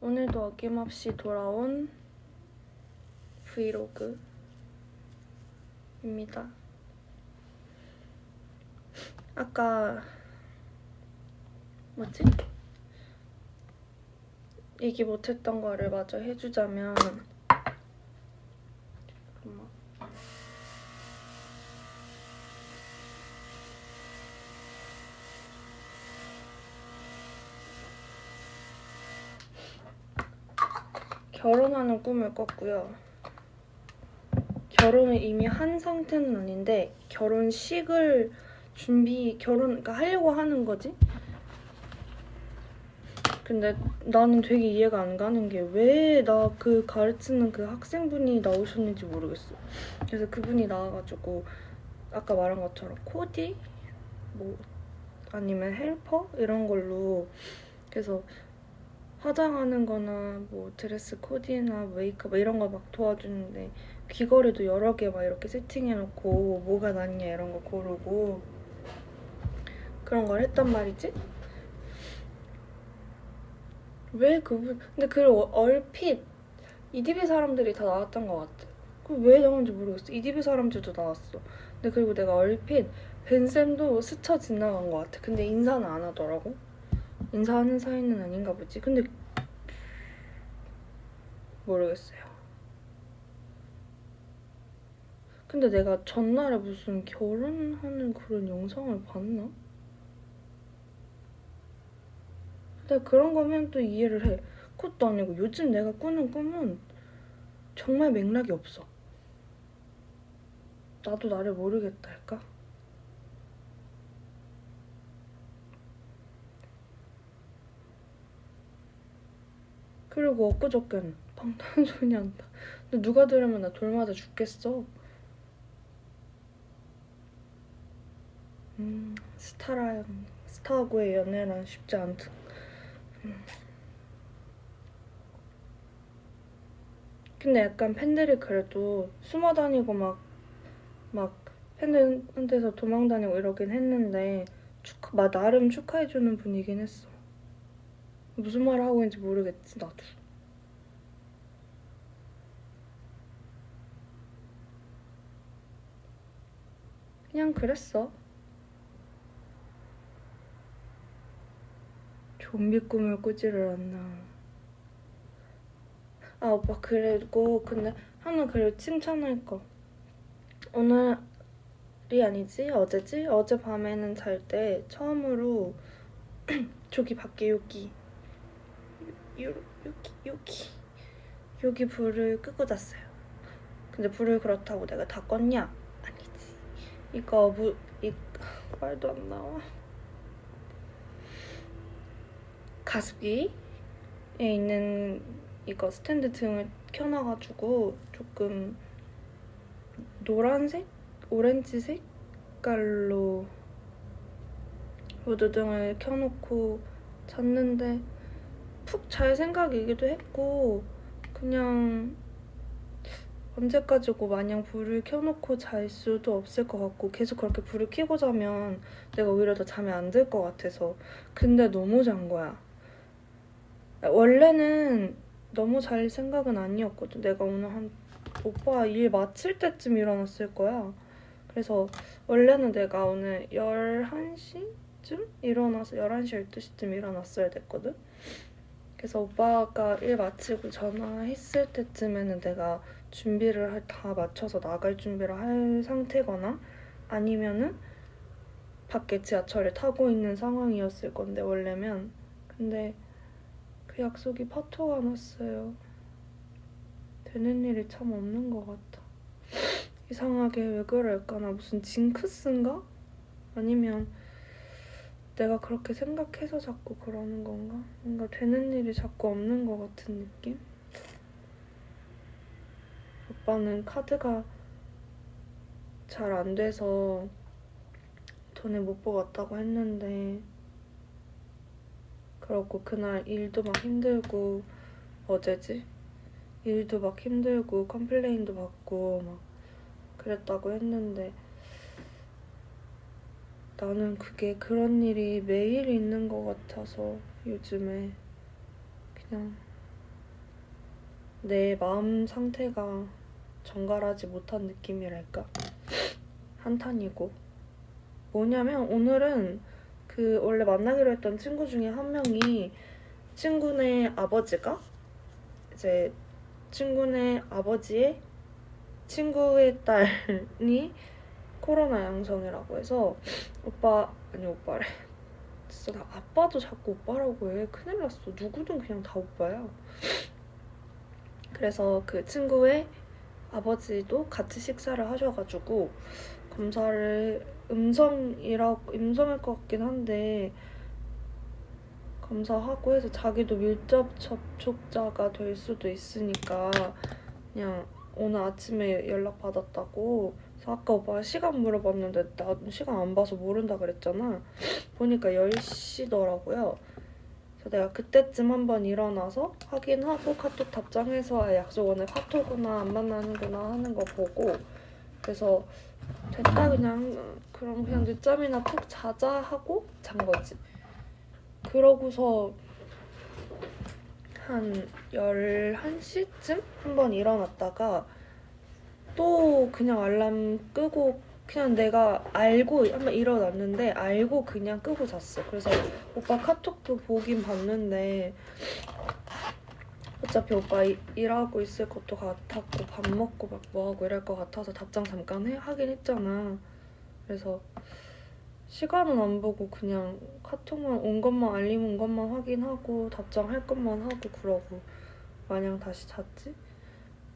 오늘도 어김없이 돌아온 브이로그입니다. 아까 뭐지? 얘기 못했던 거를 마저 해주자면 잠깐만. 결혼하는 꿈을 꿨고요. 결혼을 이미 한 상태는 아닌데 결혼식을 준비 결혼 그러니까 하려고 하는 거지. 근데 나는 되게 이해가 안 가는 게 왜 나 그 가르치는 그 학생분이 나오셨는지 모르겠어. 그래서 그분이 나와가지고 아까 말한 것처럼 코디 뭐 아니면 헬퍼 이런 걸로 그래서 화장하는 거나 뭐 드레스 코디나 메이크업 이런 거 막 도와주는데 귀걸이도 여러 개 막 이렇게 세팅해놓고 뭐가 낫냐 이런 거 고르고 그런 걸 했단 말이지? 왜 그분 근데 그걸 얼핏 이디비 사람들이 다 나왔던 것 같아. 그왜 나온지 모르겠어. 이디비 사람들도 나왔어. 근데 그리고 내가 얼핏 벤쌤도 스쳐 지나간 것 같아. 근데 인사는 안 하더라고 인사하는 사이는 아닌가 보지. 근데 모르겠어요. 근데 내가 전날에 무슨 결혼하는 그런 영상을 봤나? 근데 그런 거면 또 이해를 해. 그것도 아니고 요즘 내가 꾸는 꿈은 정말 맥락이 없어. 나도 나를 모르겠다 할까? 그리고 엊그저께는 방탄소년단 근데 누가 들으면 나 돌맞아 죽겠어. 음 스타랑 스타하고의 연애란 쉽지 않다. 음. 근데 약간 팬들이 그래도 숨어 다니고 막 막 팬들한테서 도망 다니고 이러긴 했는데 축하 막 나름 축하해주는 분이긴 했어 무슨 말을 하고 있는지 모르겠지 나도. 그냥 그랬어. 좀비 꿈을 꾸지를 않나. 아 오빠 그리고 근데 하나 그래도 칭찬할 거. 오늘이 아니지? 어제지? 어젯밤에는 잘 때 처음으로 저기 밖에 여기. 요, 여기 여기 여기 불을 끄고 잤어요. 근데 불을 그렇다고 내가 다 껐냐? 아니지. 이거 무, 이 말도 안 나와. 가습기에 있는 이거 스탠드 등을 켜놔가지고 조금 노란색, 오렌지 색깔로 무드등을 켜놓고 잤는데 푹 잘 생각이기도 했고 그냥 언제까지고 마냥 불을 켜놓고 잘 수도 없을 것 같고 계속 그렇게 불을 켜고 자면 내가 오히려 더 잠이 안 들 것 같아서. 근데 너무 잔 거야. 원래는 너무 잘 생각은 아니었거든. 내가 오늘 한 오빠 일 마칠 때쯤 일어났을 거야. 그래서 원래는 내가 오늘 11시쯤 일어나서 11시, 12시쯤 일어났어야 됐거든 그래서 오빠가 일 마치고 전화했을 때쯤에는 내가 준비를 다 맞춰서 나갈 준비를 할 상태거나 아니면은 밖에 지하철을 타고 있는 상황이었을 건데 원래면 근데 그 약속이 파토가 났어요. 되는 일이 참 없는 것 같아. 이상하게 왜 그럴까? 나 무슨 징크스인가? 아니면 내가 그렇게 생각해서 자꾸 그러는 건가? 뭔가 되는 일이 자꾸 없는 것 같은 느낌? 오빠는 카드가 잘 안 돼서 돈을 못 뽑았다고 했는데 그렇고 그날 일도 막 힘들고 어제지? 일도 막 힘들고 컴플레인도 받고 막 그랬다고 했는데 나는 그게 그런 일이 매일 있는 것 같아서 요즘에 그냥 내 마음 상태가 정갈하지 못한 느낌이랄까? 한탄이고. 뭐냐면 오늘은 그 원래 만나기로 했던 친구 중에 한 명이 친구네 아버지가 이제 친구네 아버지의 친구의 딸이 코로나 양성이라고 해서 오빠 아니 오빠래. 진짜 나 아빠도 자꾸 오빠라고 해. 큰일 났어. 누구든 그냥 다 오빠야. 그래서 그 친구의 아버지도 같이 식사를 하셔가지고 검사를 음성이라고 음성일 것 같긴 한데 검사하고 해서 자기도 밀접 접촉자가 될 수도 있으니까 그냥 오늘 아침에 연락 받았다고 아까 오빠가 시간 물어봤는데 나 시간 안 봐서 모른다 그랬잖아. 보니까 10시더라고요. 그래서 내가 그때쯤 한번 일어나서 확인하고 카톡 답장해서 아, 약속 오늘 카톡구나 안 만나는구나 하는 거 보고 그래서 됐다 그냥 그럼 그냥 늦잠이나 푹 자자 하고 잔 거지. 그러고서 한 11시쯤 한 번 일어났다가 또 그냥 알람 끄고 그냥 내가 알고 한번 일어났는데 알고 그냥 끄고 잤어. 그래서 오빠 카톡도 보긴 봤는데 어차피 오빠 이- 일하고 있을 것도 같았고 밥 먹고 막 뭐하고 이럴 것 같아서 답장 잠깐 해, 하긴 했잖아. 그래서 시간은 안 보고 그냥 카톡만 온 것만 알림 온 것만 확인하고 답장할 것만 하고 그러고 마냥 다시 잤지.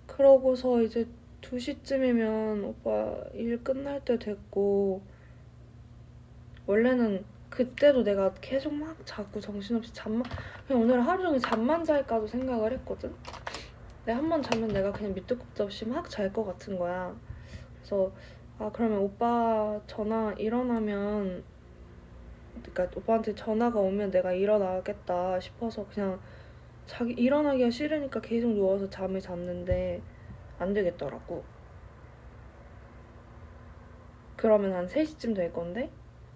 그러고서 이제 2시쯤이면 오빠 일 끝날 때 됐고 원래는 그때도 내가 계속 막 자고 정신없이 잠만 그냥 오늘 하루 종일 잠만 잘까도 생각을 했거든. 근데 한 번 자면 내가 그냥 밑도 끝도 없이 막 잘 것 같은 거야. 그래서 아 그러면 오빠 전화 일어나면 그러니까 오빠한테 전화가 오면 내가 일어나겠다 싶어서 그냥 자기 일어나기가 싫으니까 계속 누워서 잠을 잤는데 안 되겠더라고. 그러면 한 3시쯤 될 건데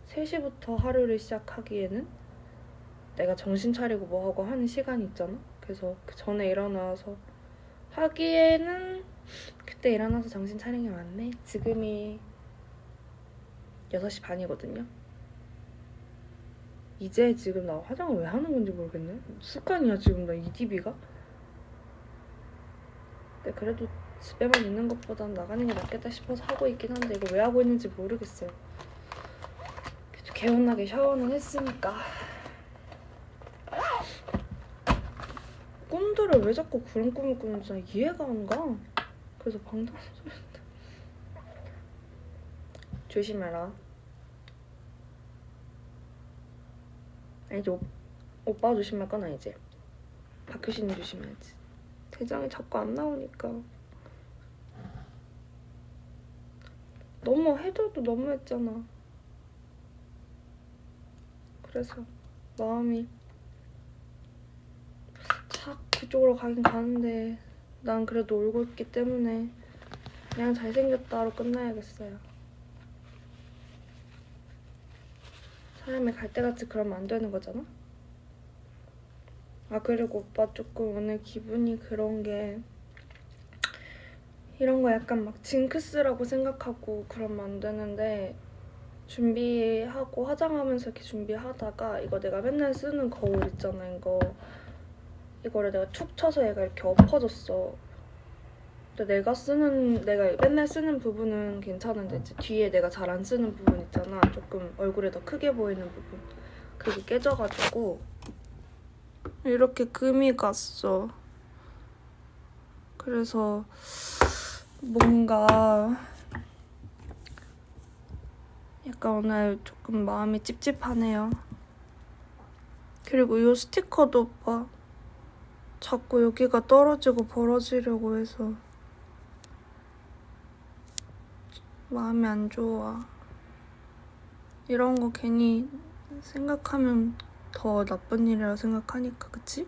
3시부터 하루를 시작하기에는 내가 정신 차리고 뭐 하고 하는 시간이 있잖아. 그래서 그 전에 일어나서 하기에는 그때 일어나서 정신 차린 게 맞네. 지금이 6시 반이거든요. 이제 지금 나 화장을 왜 하는 건지 모르겠네. 습관이야 지금 나이 DB가. 근데 그래도 집에만 있는 것보단 나가는 게 낫겠다 싶어서 하고 있긴 한데 이거 왜 하고 있는지 모르겠어요. 그래도 개운하게 샤워는 했으니까. 꿈들을 왜 자꾸 그런 꿈을 꾸는지 난 이해가 안 가. 그래서 방탄소년단 조심해라. 아니지 오, 오빠 조심할 건 아니지. 박효신이 조심해야지. 대장이 자꾸 안 나오니까. 너무 해줘도 너무 했잖아. 그래서 마음이 착 그쪽으로 가긴 가는데 난 그래도 울고 있기 때문에 그냥 잘생겼다로 끝나야겠어요. 사람이 갈 때같이 그러면 안 되는 거잖아? 아 그리고 오빠 조금 오늘 기분이 그런 게 이런 거 약간 막 징크스라고 생각하고 그러면 안 되는데 준비하고 화장하면서 이렇게 준비하다가 이거 내가 맨날 쓰는 거울 있잖아 이거. 이거를 내가 툭 쳐서 얘가 이렇게 엎어졌어. 근데 내가 쓰는 내가 맨날 쓰는 부분은 괜찮은데 이제 뒤에 내가 잘 안 쓰는 부분 있잖아. 조금 얼굴에 더 크게 보이는 부분. 그게 깨져가지고 이렇게 금이 갔어. 그래서 뭔가 약간 오늘 조금 마음이 찝찝하네요. 그리고 이 스티커도 봐. 자꾸 여기가 떨어지고 벌어지려고 해서 마음이 안 좋아. 이런 거 괜히 생각하면 더 나쁜 일이라 생각하니까, 그치?